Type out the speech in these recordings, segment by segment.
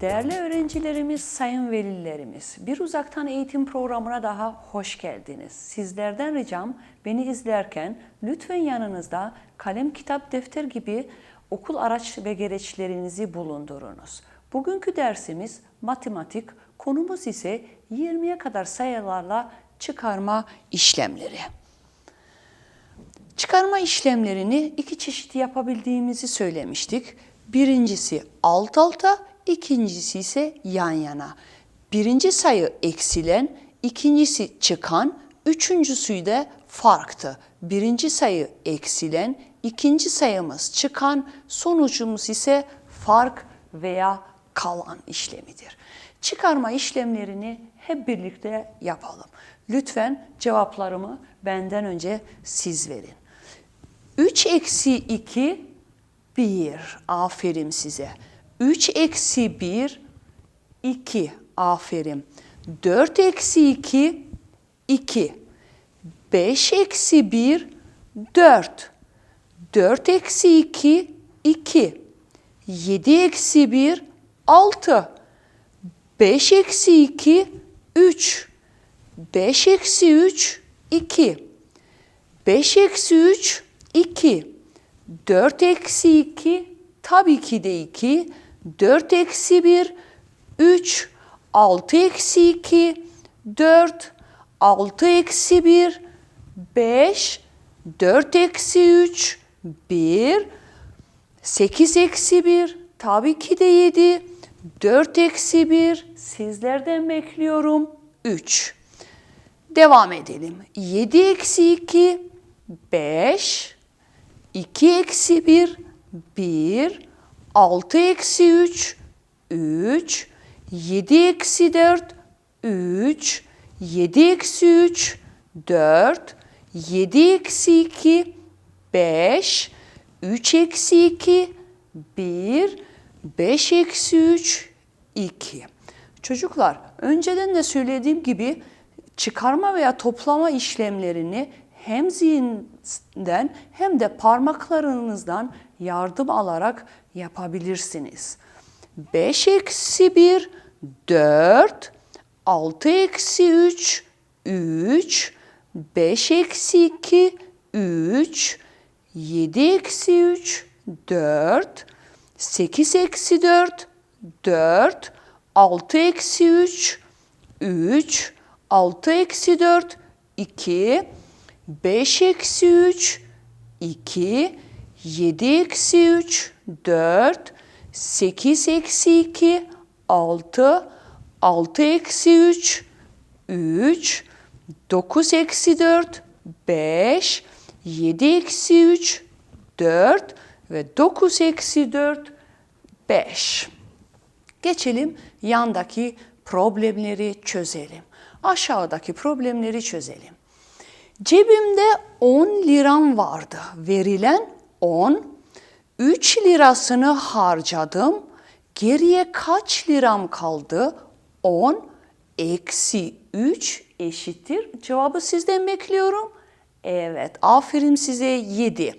Değerli öğrencilerimiz, sayın velilerimiz, bir uzaktan eğitim programına daha hoş geldiniz. Sizlerden ricam beni izlerken lütfen yanınızda kalem, kitap, defter gibi okul araç ve gereçlerinizi bulundurunuz. Bugünkü dersimiz matematik, konumuz ise 20'ye kadar sayılarla çıkarma işlemleri. Çıkarma işlemlerini iki çeşit yapabildiğimizi söylemiştik. Birincisi alt alta, ikincisi ise yan yana. Birinci sayı eksilen, ikincisi çıkan, üçüncüsü de farktı. Birinci sayı eksilen, ikinci sayımız çıkan, sonucumuz ise fark veya kalan işlemidir. Çıkarma işlemlerini hep birlikte yapalım. Lütfen cevaplarımı benden önce siz verin. 3 eksi 2 1. Aferin size. 3 eksi 1 2. Aferin. 4 eksi 2 2. 5 eksi 1 4. 4 eksi 2 2. 7 eksi 1 6. 5 eksi 2 3. 5 eksi 3 2. 5 eksi 3 2. 4 eksi 2 tabii ki de 2. 4 eksi 1 3. 6 eksi 2 4. 6 eksi 1 5. 4 eksi 3 1. 8 eksi 1 tabii ki de 7. 4 eksi 1 sizlerden bekliyorum 3. Devam edelim. 7 eksi 2 5. 2 eksi 1 1. 6 eksi 3 3. 7 eksi 4 3. 7 eksi 3 4. 7 eksi 2 5. 3 eksi 2 1. 5 eksi 3 2. Çocuklar önceden de söylediğim gibi çıkarma veya toplama işlemlerini hem zihinden hem de parmaklarınızdan yardım alarak yapabilirsiniz. 5 eksi 1 4 6 eksi 3 3 5 eksi 2 3 7 eksi 3 4 8 eksi 4 4 6 eksi 3 3 6 eksi 4 2 5 eksi 3 2 7 eksi 3 4 8 eksi 2 6 6 eksi 3 3 9 eksi 4 5 7 eksi 3 4 ve 9 eksi 4 5. Geçelim yandaki problemleri çözelim. Aşağıdaki problemleri çözelim. Cebimde 10 liram vardı. Verilen 10. 3 lirasını harcadım. Geriye kaç liram kaldı? 10 eksi 3 eşittir. Cevabı sizden bekliyorum. Evet, aferin size 7.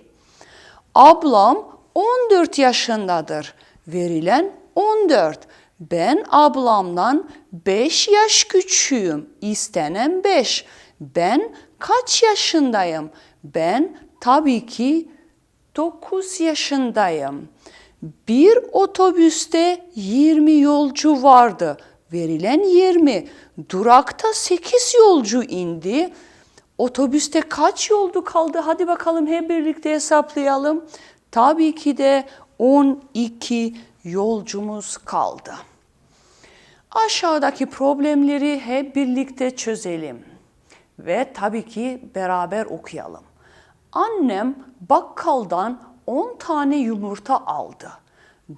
Ablam 14 yaşındadır. Verilen 14. Ben ablamdan 5 yaş küçüğüm. İstenen 5. Ben kaç yaşındayım? Ben tabii ki 9 yaşındayım. Bir otobüste 20 yolcu vardı. Verilen 20. Durakta 8 yolcu indi. Otobüste kaç yolcu kaldı? Hadi bakalım hep birlikte hesaplayalım. Tabii ki de 12 yolcumuz kaldı. Aşağıdaki problemleri hep birlikte çözelim ve tabii ki beraber okuyalım. Annem bakkaldan 10 tane yumurta aldı.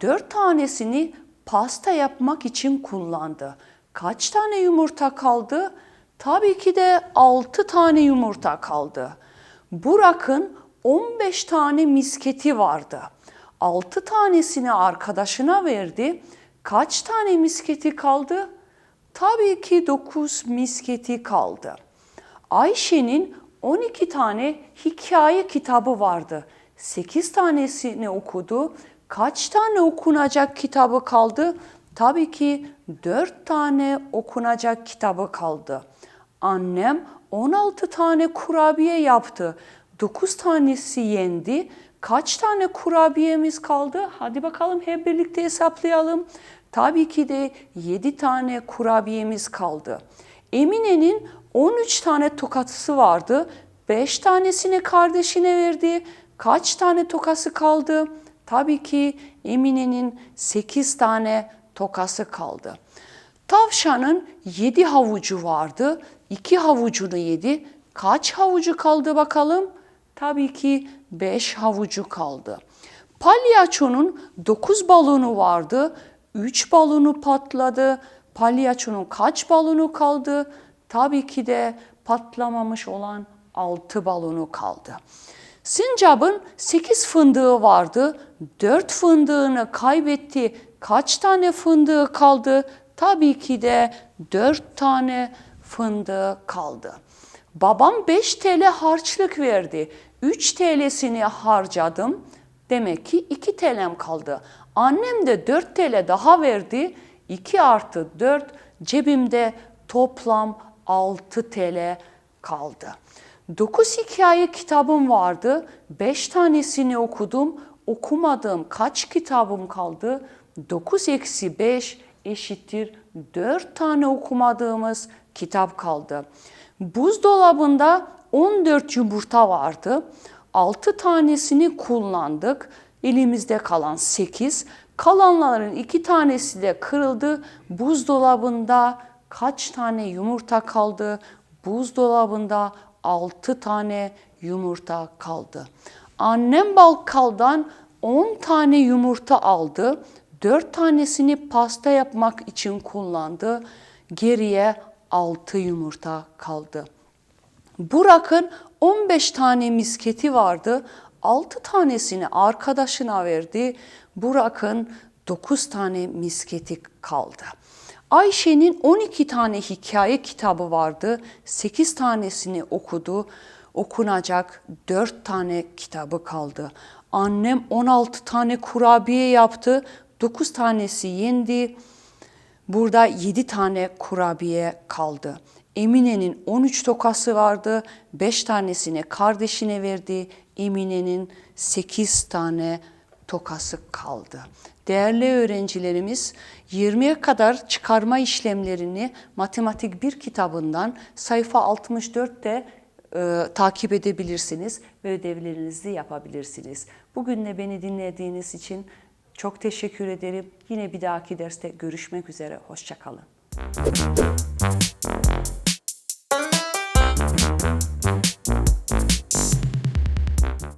4 tanesini pasta yapmak için kullandı. Kaç tane yumurta kaldı? Tabii ki de 6 tane yumurta kaldı. Burak'ın 15 tane misketi vardı. 6 tanesini arkadaşına verdi. Kaç tane misketi kaldı? Tabii ki 9 misketi kaldı. Ayşe'nin 12 tane hikaye kitabı vardı. 8 tanesini okudu. Kaç tane okunacak kitabı kaldı? Tabii ki dört tane okunacak kitabı kaldı. Annem 16 tane kurabiye yaptı. 9 tanesi yendi. Kaç tane kurabiyemiz kaldı? Hadi bakalım hep birlikte hesaplayalım. Tabii ki de 7 tane kurabiyemiz kaldı. Emine'nin 13 tane tokatlısı vardı. 5 tanesini kardeşine verdi. Kaç tane tokası kaldı? Tabii ki Emine'nin 8 tane tokası kaldı. Tavşanın 7 havucu vardı. 2 havucunu yedi. Kaç havucu kaldı bakalım? Tabii ki 5 havucu kaldı. Palyaçonun 9 balonu vardı. 3 balonu patladı. Palyaçonun kaç balonu kaldı? Tabii ki de patlamamış olan 6 balonu kaldı. Sincap'ın 8 fındığı vardı. 4 fındığını kaybetti. Kaç tane fındığı kaldı? Tabii ki de 4 tane fındığı kaldı. Babam 5 TL harçlık verdi. 3 TL'sini harcadım. Demek ki 2 TL'm kaldı. Annem de 4 TL daha verdi. 2 artı 4 cebimde toplam 6 TL kaldı. 9 hikaye kitabım vardı. 5 tanesini okudum. Okumadığım kaç kitabım kaldı? 9 eksi 5 eşittir 4 tane okumadığımız kitap kaldı. Buzdolabında 14 yumurta vardı. 6 tanesini kullandık. Elimizde kalan 8. Kalanların 2 tanesi de kırıldı. Buzdolabında kaç tane yumurta kaldı? Buzdolabında 6 tane yumurta kaldı. Annem balkaldan 10 tane yumurta aldı. 4 tanesini pasta yapmak için kullandı. Geriye 6 yumurta kaldı. Burak'ın 15 tane misketi vardı. 6 tanesini arkadaşına verdi. Burak'ın 9 tane misketi kaldı. Ayşe'nin 12 tane hikaye kitabı vardı. 8 tanesini okudu. Okunacak 4 tane kitabı kaldı. Annem 16 tane kurabiye yaptı. 9 tanesi yendi. Burada 7 tane kurabiye kaldı. Emine'nin 13 tokası vardı. 5 tanesini kardeşine verdi. Emine'nin 8 tane tokası kaldı. Değerli öğrencilerimiz 20'ye kadar çıkarma işlemlerini matematik bir kitabından sayfa 64'te e, takip edebilirsiniz ve ödevlerinizi yapabilirsiniz. Bugün de beni dinlediğiniz için çok teşekkür ederim. Yine bir dahaki derste görüşmek üzere. Hoşçakalın.